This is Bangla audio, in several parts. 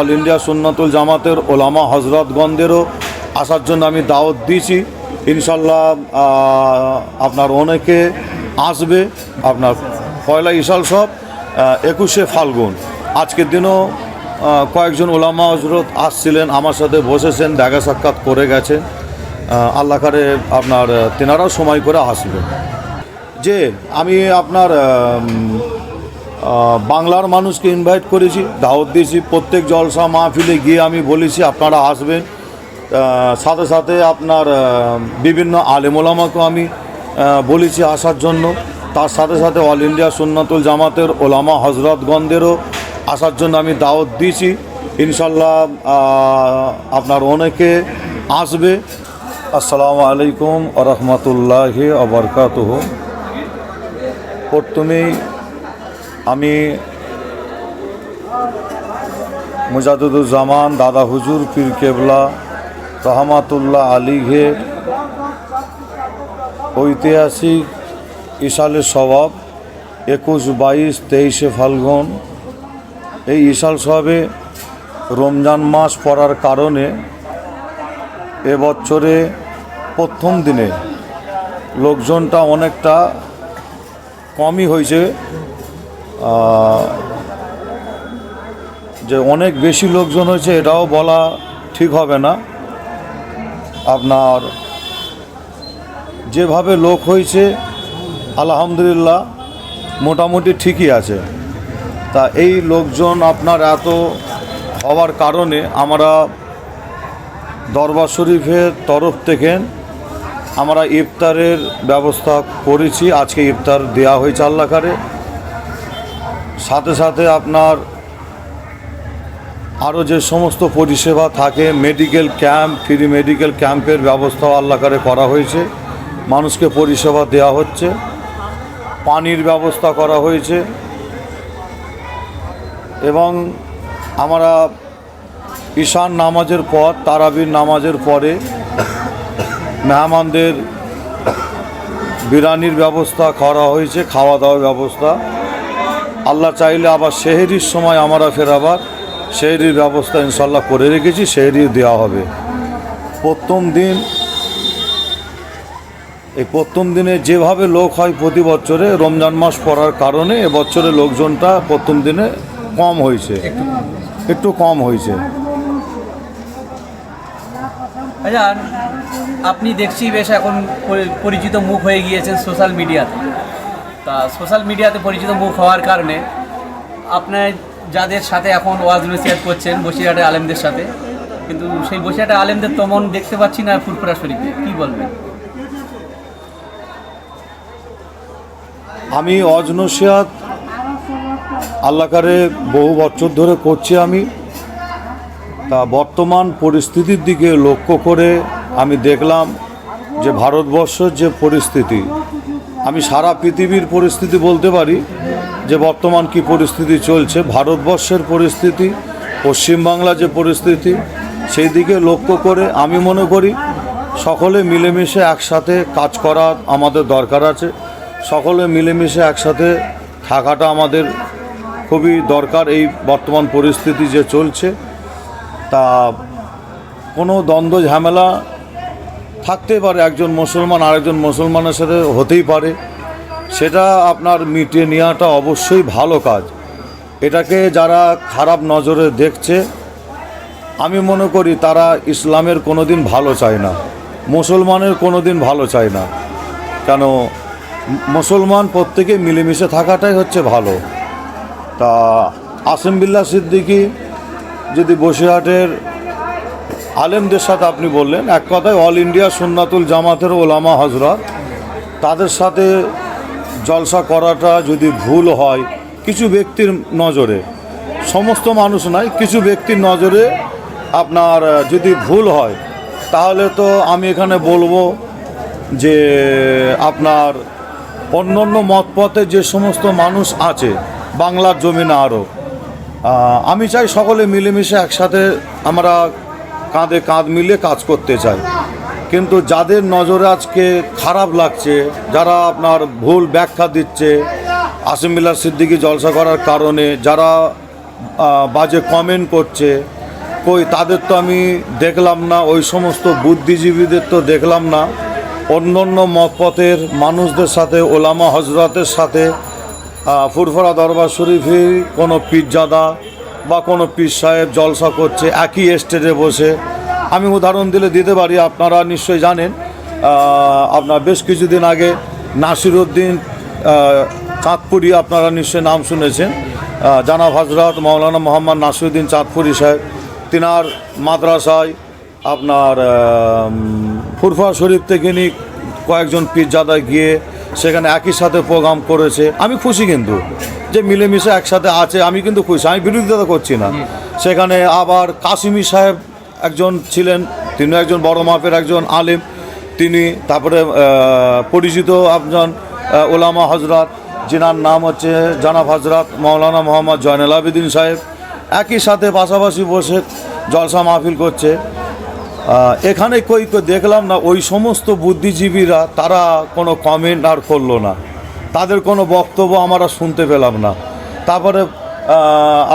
অল ইন্ডিয়া সুন্নাতুল জামাতের ওলামা হজরতগণদেরও আসার জন্য আমি দাওয়াত দিয়েছি। ইনশাল্লাহ আপনার অনেকে আসবে। আপনার পয়লা ইশাল সব একুশে ফাল্গুন। আজকের দিনও কয়েকজন ওলামা হজরত আসছিলেন আমার সাথে বসেছেন দেখা সাক্ষাৎ করে গেছেন। আহ, আল্লাহ কারে আপনার তেনারাও সময় করে আসবেন যে আমি আপনার বাংলার মানুষকে ইনভাইট করেছি। দাওয়াত দিয়েছি, প্রত্যেক জলসা মাহফিলে গিয়ে আমি বলেছি, আপনারা আসবেন। সাথে সাথে আপনার বিভিন্ন আলেমোলামাকেও আমি বলেছি আসার জন্য। তার সাথে সাথে অল ইন্ডিয়া সুন্নাতুল জামাতের ওলামা হজরতগণদেরও আসার জন্য আমি দাওয়াত দিয়েছি। ইনশাল্লাহ আপনার অনেকে আসবে। আসসালামু আলাইকুম আ রহমতুল্লাহ আবরকাতহ প্রথমেই আমি মুজাদুজ্জামান দাদা হুজুর পীর কেবলা রহমাতুল্লাহ আলীঘের ঐতিহাসিক ইশালের স্বভাব, একুশ বাইশ তেইশে ফাল্গুন। এই ইশাল সবে রমজান মাস পড়ার কারণে এবছরে প্রথম দিনে লোকজনটা অনেকটা কমই হয়েছে। যে অনেক বেশি লোকজন হয়েছে, এটাও বলা ঠিক হবে না। আপনার যেভাবে লোক হয়েছে, আলহামদুলিল্লাহ, মোটামুটি ঠিকই আছে। তা এই লোকজন আপনার এত হওয়ার কারণে আমরা দরবার শরীফের তরফ থেকে আমরা ইফতারের ব্যবস্থা করেছি। আজকে ইফতার দেওয়া হয়েছে আল্লাহকারে সাথে সাথে আপনার আরও যে সমস্ত পরিষেবা থাকে মেডিকেল ক্যাম্প ফ্রি মেডিকেল ক্যাম্পের ব্যবস্থাও আল্লাহকারে করা হয়েছে। মানুষকে পরিষেবা দেওয়া হচ্ছে। পানির ব্যবস্থা করা হয়েছে। এবং আমরা ঈশান নামাজের পর, তারাবির নামাজের পরে মেহমানদের বিরানির ব্যবস্থা করা হয়েছে, খাওয়া দাওয়ার ব্যবস্থা। আল্লাহ চাইলে আবার সেহেরির সময় আমরা ফের আবার সেহেরির ব্যবস্থা ইনশাল্লাহ করে রেখেছি, সেহেরি দেওয়া হবে। প্রথম দিন, এই প্রথম দিনে যেভাবে লোক হয় প্রতি বছরে, রমজান মাস পড়ার কারণে এবছরে লোকজনটা প্রথম দিনে কম হয়েছে। একটু কম হয়েছে। আপনি দেখছি বেশ এখন পরিচিত মুখ হয়ে গিয়েছেন সোশ্যাল মিডিয়াতে। তা সোশ্যাল মিডিয়াতে পরিচিত মুখ হওয়ার কারণে আপনার যাদের সাথে এখন ওয়াজ নসিহাত করছেন বসিরহাটে আলেমদের সাথে, কিন্তু সেই বসিরহাটে আলেমদের তেমন দেখতে পাচ্ছি না ফুরফুরা শরীফে। কী বলবেন? আমি অজনসিয়াত আল্লাহকারে বহু বছর ধরে করছি আমি। তা বর্তমান পরিস্থিতির দিকে লক্ষ্য করে আমি দেখলাম যে ভারতবর্ষের যে পরিস্থিতি আমি সারা পৃথিবীর পরিস্থিতি বলতে পারি যে বর্তমান কি পরিস্থিতি চলছে, ভারতবর্ষের পরিস্থিতি, পশ্চিমবাংলা যে পরিস্থিতি, সেই দিকে লক্ষ্য করে আমি মনে করি সকলে মিলেমিশে একসাথে কাজ করা আমাদের দরকার আছে। সকলে মিলেমিশে একসাথে থাকাটা আমাদের খুবই দরকার এই বর্তমান পরিস্থিতি যে চলছে। তা কোনো দ্বন্দ্ব ঝামেলা থাকতে পারে, একজন মুসলমান আরেকজন মুসলমানের সাথে হতেই পারে। সেটা আপনার মিটিয়ে নেওয়াটা অবশ্যই ভালো কাজ। এটাকে যারা খারাপ নজরে দেখছে, আমি মনে করি তারা ইসলামের কোনো দিন ভালো চায় না, মুসলমানের কোনো দিন ভালো চায় না। কেন, মুসলমান প্রত্যেকে মিলেমিশে থাকাটাই হচ্ছে ভালো। তা আসিম বিল্লা সিদ্দিকী যদি বসিরহাটের আলেমদের সাথে আপনি বললেন। এক কথায় অল ইন্ডিয়া সুন্নাতুল জামাতের ওলামা হজরত তাদের সাথে জলসা করাটা যদি ভুল হয়, কিছু ব্যক্তির নজরে, সমস্ত মানুষ নয়, কিছু ব্যক্তির নজরে আপনার যদি ভুল হয়, তাহলে তো আমি এখানে বলব যে, আপনার অন্য অন্য মতপথে যে সমস্ত মানুষ আছে, বাংলার জমিনে আরও আমি চাই সকলে মিলেমিশে একসাথে আমরা কাঁধে কাঁধ মিলিয়ে কাজ করতে চাই কিন্তু যাদের নজরে আজকে খারাপ লাগছে, যারা আপনার ভুল ব্যাখ্যা দিচ্ছে আসিম মিল্লার সিদ্দিকি জলসা করার কারণে যারা বাজে কমেন্ট করছে, কই তাদের তো আমি দেখলাম না, ওই সমস্ত বুদ্ধিজীবীদের তো দেখলাম না। অন্য অন্য মতপথের মানুষদের সাথে, ওলামা হজরতের সাথে ফুরফরা দরবার শরীফের কোনো পীরজাদা বা কোনো পীর সাহেব জলসা করছে, একই স্টেজে বসে। আমি উদাহরণ দিলে দিতে পারি, আপনারা নিশ্চয়ই জানেন। আপনার বেশ কিছুদিন আগে নাসিরুদ্দিন চাঁদপুরি আপনারা নিশ্চয়ই নাম শুনেছেন। জানাব হজরত মৌলানা মোহাম্মদ নাসিরুদ্দিন চাঁদপুরি সাহেব, তিনার মাদ্রাসায় আপনার ফুরফা শরীফ থেকে নিয়ে কয়েকজন পীরজাদা গিয়ে সেখানে একই সাথে প্রোগ্রাম করেছে। আমি খুশি কিন্তু। যে মিলেমিশে একসাথে আছে, আমি কিন্তু খুশি। আমি বিরোধিতা করছি না। সেখানে আবার কাশিমি সাহেব একজন ছিলেন, তিনি একজন বড় মাপের একজন আলেম, তিনি তারপরে পরিচিত একজন ওলামা হজরত যিনার নাম হচ্ছে জানাব হজরত মৌলানা মোহাম্মদ জয়নাল আবেদিন সাহেব। একই সাথে পাশাপাশি বসে জলসা মাহফিল করছে। এখানে কই দেখলাম না, ওই সমস্ত বুদ্ধিজীবীরা, তারা কোনো কমেন্ট আর করল না। তাদের কোনো বক্তব্য আমরা শুনতে পেলাম না। তারপরে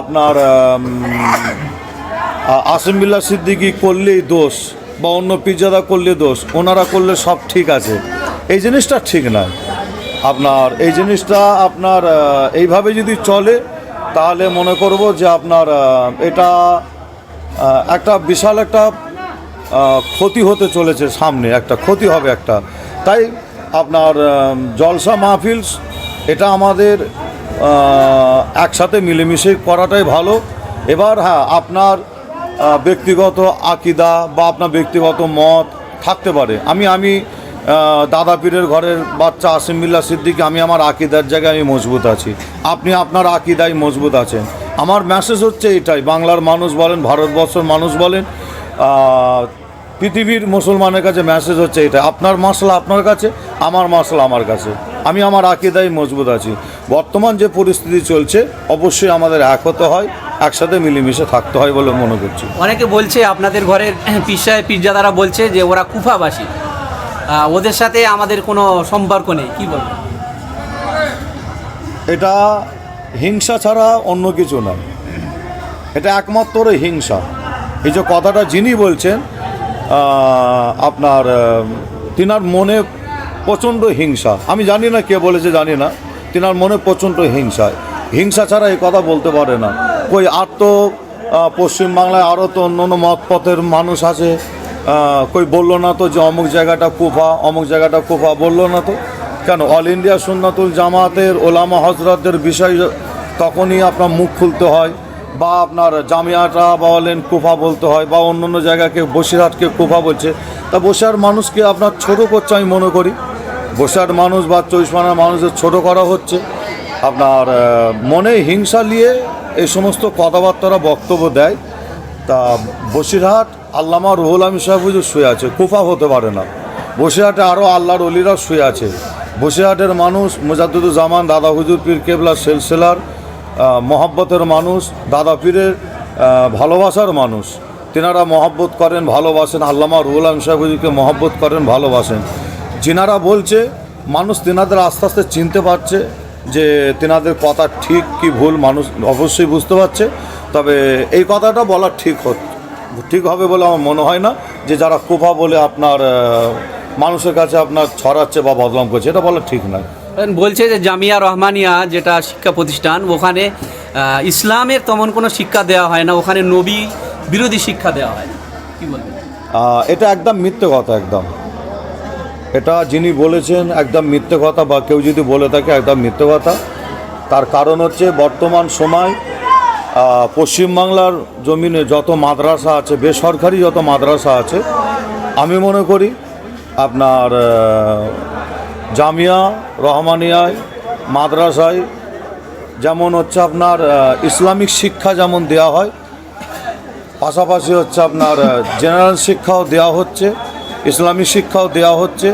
আপনার আসিমবিল্লা সিদ্দিকি করলেই দোষ বা অন্য পিজ্জাদা করলে দোষ, ওনারা করলে সব ঠিক আছে। এই জিনিসটা ঠিক নয়। আপনার, এই জিনিসটা আপনার এইভাবে যদি চলে, তাহলে মনে করব যে আপনার এটা একটা বিশাল একটা ক্ষতি হতে চলেছে সামনে, একটা ক্ষতি হবে একটা। তাই আপনার জলসা মাহফিল এটা আমাদের একসাথে মিলেমিশে করাটাই ভালো। এবার হ্যাঁ আপনার ব্যক্তিগত আকিদা বা আপনার ব্যক্তিগত মত থাকতে পারে। আমি আমি দাদা পীরের ঘরের বাচ্চা আসিমবিল্লা সিদ্দিকি, আমি আমার আকিদার জায়গায় আমি মজবুত আছি। আপনি আপনার আকিদায় মজবুত আছেন। আমার মেসেজ হচ্ছে এটাই, বাংলার মানুষ বলেন, ভারতবর্ষের মানুষ বলেন পৃথিবীর মুসলমানের কাছে মেসেজ হচ্ছে এটা। আপনার মশলা আপনার কাছে আমার মশলা আমার কাছে। আমি আমার আকিদায় মজবুত আছি। বর্তমান যে পরিস্থিতি চলছে অবশ্যই আমাদের এক হতে হয় একসাথে মিলেমিশে থাকতে হয় বলে মনে করছি। অনেকে বলছে আপনাদের ঘরের পিসায় পীরজাদারা বলছে যে ওরা কুফাবাসী। ওদের সাথে আমাদের কোনো সম্পর্ক নেই কি বলব? এটা হিংসা ছাড়া অন্য কিছু নয়। এটা একমাত্র হিংসা। এই যে কথাটা যিনি বলছেন আপনার তিনার মনে প্রচণ্ড হিংসা। আমি জানি না কে বলেছে, জানি না। তিনার মনে প্রচণ্ড হিংসা। হিংসা ছাড়া এই কথা বলতে পারে না। কই, আর তো পশ্চিমবাংলায় আরও তো অন্য অন্য মত পথের মানুষ আছে। কই, বলল না তো যে অমুক জায়গাটা কুফা, অমুক জায়গাটা কুফা, বলল না তো। কেন? অল ইন্ডিয়া সুন্নাতুল জামাতের ওলামা হজরতদের বিষয় তখনই আপনার মুখ খুলতে হয়। বা আপনার জামিয়াটা বা বলেন, কুফা বলতে হয়, বা অন্য অন্য জায়গাকে, বসিরহাটকে কুফা বলছে, তা বসিরহাট মানুষকে আপনার ছোট করছে আমি মনে করি। বসিরহাট মানুষ বা চৌষমানার মানুষের ছোট করা হচ্ছে। আপনার মনে হিংসা নিয়ে এই সমস্ত কথাবার্তারা বক্তব্য দেয়। তা বসিরহাট আল্লামা রুহুল আমিন সাহেব হুজুর শুয়ে আছে, কুফা হতে পারে না। বসিরহাটে আরও আল্লাহর অলিরা শুয়ে আছে। বসিরহাটের মানুষ মুজাদ্দুজ্জামান দাদা হুজুর পীর কেবলা সেলসেলার মহব্বতের মানুষ, দাদা পীরের ভালোবাসার মানুষ। তেনারা মহব্বত করেন, ভালোবাসেন। আল্লামা রুহুল আমিন সাহেব হুজুরকে মহব্বত করেন, ভালোবাসেন। যিনারা বলছে, মানুষ তেনাদের আস্তে আস্তে চিনতে পারছে যে তেনাদের কথা ঠিক কি ভুল, মানুষ অবশ্যই বুঝতে পারছে। তবে এই কথাটা বলা ঠিক হচ্ছে ঠিক হবে বলে আমার মনে হয় না যে যারা কুফা বলে আপনার মানুষের কাছে আপনার ছড়াচ্ছে বা বদনাম করছে, এটা বলা ঠিক নয়। বলছে যে জামিয়া রহমানিয়া যেটা শিক্ষা প্রতিষ্ঠান, ওখানে ইসলামের তেমন কোনো শিক্ষা দেওয়া হয় না, ওখানে নবী বিরোধী শিক্ষা দেওয়া হয় না। কি বলবেন? এটা একদম মিথ্যে কথা, একদম। এটা যিনি বলেছেন, একদম মিথ্যে কথা, বা কেউ যদি বলে থাকে, একদম মিথ্যে কথা। তার কারণ হচ্ছে, বর্তমান সময় পশ্চিমবাংলার জমিনে যত মাদ্রাসা আছে, বেসরকারি যত মাদ্রাসা আছে, আমি মনে করি আপনার জামিয়া রহমানিয়ায়, মাদ্রাসায়, যেমন হচ্ছে আপনার ইসলামিক শিক্ষা যেমন দেওয়া হয়, পাশাপাশি হচ্ছে আপনার জেনারেল শিক্ষাও দেওয়া হচ্ছে, ইসলামিক শিক্ষাও দেওয়া হচ্ছে।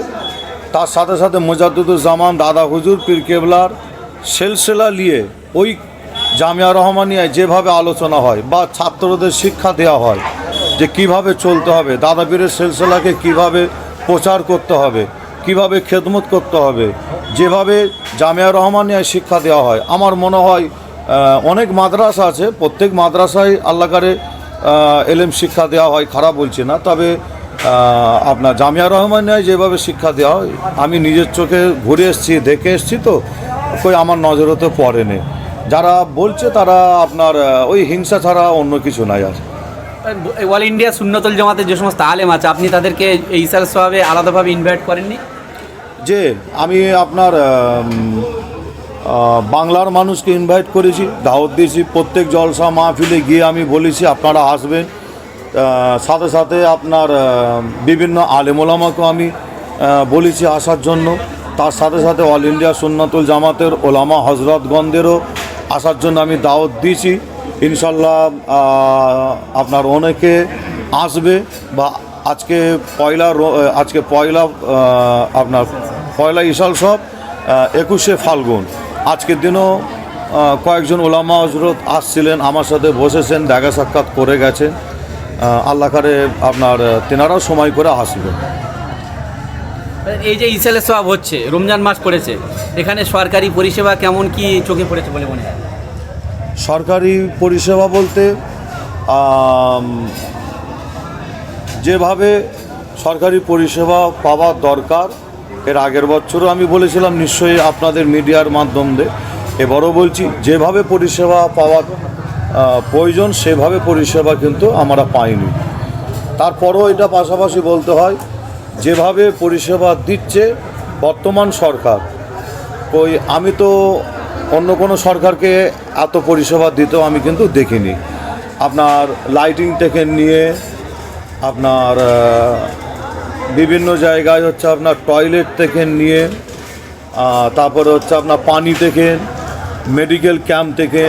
তার সাথে সাথে মোজাদ্দুজ্জামান দাদা হুজুর, পীর কেবলার সেলসেলা নিয়ে ওই জামিয়া রহমানিয়ায় যেভাবে আলোচনা হয় বা ছাত্রদের শিক্ষা দেওয়া হয় যে কীভাবে চলতে হবে, দাদা পীরের সেলসেলাকে কীভাবে প্রচার করতে হবে কীভাবে খেদমত করতে হবে? যেভাবে জামিয়া রহমানিয়ায় শিক্ষা দেওয়া হয়। আমার মনে হয় অনেক মাদ্রাসা আছে, প্রত্যেক মাদ্রাসায় আল্লাহকারে এলএম শিক্ষা দেওয়া হয়, খারাপ বলছি না। তবে আপনার জামিয়া রহমানিয়ায় যেভাবে শিক্ষা দেওয়া হয়, আমি নিজের চোখে ঘুরে এসেছি, দেখে এসেছি তো, কই আমার নজরতে পড়েনি। যারা বলছে তারা আপনার ওই হিংসা ছাড়া অন্য কিছু নাই আর। অল ইন্ডিয়া শূন্যতল জমাতে যে সমস্ত আলেম আছে, আপনি তাদেরকে এই ইসাল সোহাবে আলাদাভাবে ইনভাইট করেননি? যে আমি আপনার বাংলার মানুষকে ইনভাইট করেছি। দাওয়াত দিয়েছি প্রত্যেক জলসা মাহফিলে গিয়ে আমি বলেছি, আপনারা আসবেন। সাথে সাথে আপনার বিভিন্ন আলেমোলামাকেও আমি বলেছি আসার জন্য। তার সাথে সাথে অল ইন্ডিয়া সুন্নাতুল জামাতের ওলামা হজরতগণদেরও আসার জন্য আমি দাওয়াত দিয়েছি। ইনশাল্লাহ আপনার অনেকে আসবে বা আজকে পয়লা আজকে পয়লা আপনার পয়লা ইশাল সব একুশে ফাল্গুন। আজকের দিনও কয়েকজন ওলামা হজরত আসছিলেন আমার সাথে বসেছেন দেখা সাক্ষাৎ করে গেছেন। আহ, আল্লাহ করে আপনার তেনারাও সময় করে আসবেন এই যে ইসালের সব হচ্ছে রমজান মাস পড়েছে এখানে সরকারি পরিষেবা কেমন কি চোখে পড়েছে বলে মনে হয়? সরকারি পরিষেবা বলতে যেভাবে সরকারি পরিষেবা পাওয়ার দরকার এর আগের বছরও আমি বলেছিলাম নিশ্চয়ই আপনাদের মিডিয়ার মাধ্যমে। এবারও বলছি, যেভাবে পরিষেবা পাওয়ার প্রয়োজন, সেভাবে পরিষেবা কিন্তু আমরা পাইনি। তারপরও এটা পাশাপাশি বলতে হয়, যেভাবে পরিষেবা দিচ্ছে বর্তমান সরকার ওই আমি তো অন্য কোনো সরকারকে এত পরিষেবা দিতেও আমি কিন্তু দেখিনি। আপনার লাইটিং থেকে নিয়ে, আপনার বিভিন্ন জায়গায় হচ্ছে আপনার টয়লেট থেকে নিয়ে তারপরে হচ্ছে আপনার পানি থেকে মেডিকেল ক্যাম্প থেকে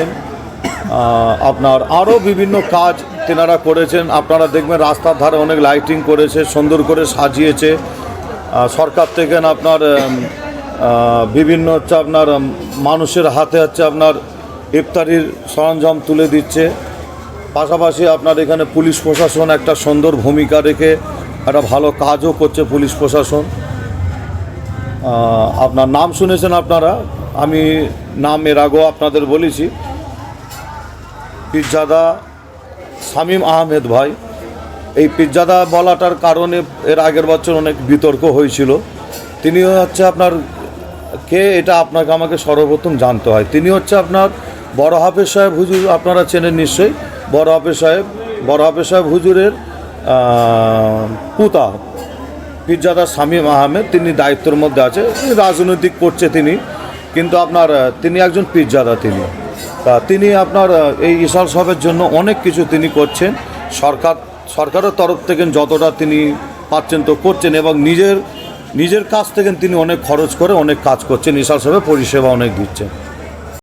আপনার আরও বিভিন্ন কাজ তেনারা করেছেন। আপনারা দেখবেন রাস্তার ধারে অনেক লাইটিং করেছে, সুন্দর করে সাজিয়েছে। সরকার থেকে আপনার বিভিন্ন হচ্ছে আপনার মানুষের হাতে হচ্ছে আপনার ইফতারির সরঞ্জাম তুলে দিচ্ছে। পাশাপাশি আপনার এখানে পুলিশ প্রশাসন একটা সুন্দর ভূমিকা রেখে একটা ভালো কাজও করছে পুলিশ প্রশাসন। আপনার নাম শুনেছেন আপনারা? আমি নাম এর আগেও আপনাদের বলেছি। পিজ্জাদা শামীম আহমেদ ভাই। এই পিজ্জাদা বলাটার কারণে এর আগের বছর অনেক বিতর্ক হয়েছিল। তিনি হচ্ছে আপনার কে এটা আপনাকে আমাকে সর্বপ্রথম জানতে হয়। তিনি হচ্ছে আপনার বড় হাফেজ সাহেব হুজুর, আপনারা চেনেন নিশ্চয়ই। বড় হাফেজ সাহেব, বড় হাফেজ সাহেব হুজুরের পুতা। পিজ্জাদা শামীম আহমেদ, তিনি দায়িত্বের মধ্যে আছে রাজনৈতিক করছে তিনি, কিন্তু আপনার তিনি একজন পিজ্জাদা তিনি। তা তিনি আপনার এই ইশাল সবের জন্য অনেক কিছু তিনি করছেন। সরকার, সরকারের তরফ থেকে যতটা তিনি পাচ্ছেন তো করছেন এবং নিজের নিজের কাছ থেকে তিনি অনেক খরচ করে অনেক কাজ করছেন। ইশাল সবে পরিষেবা অনেক দিচ্ছেন।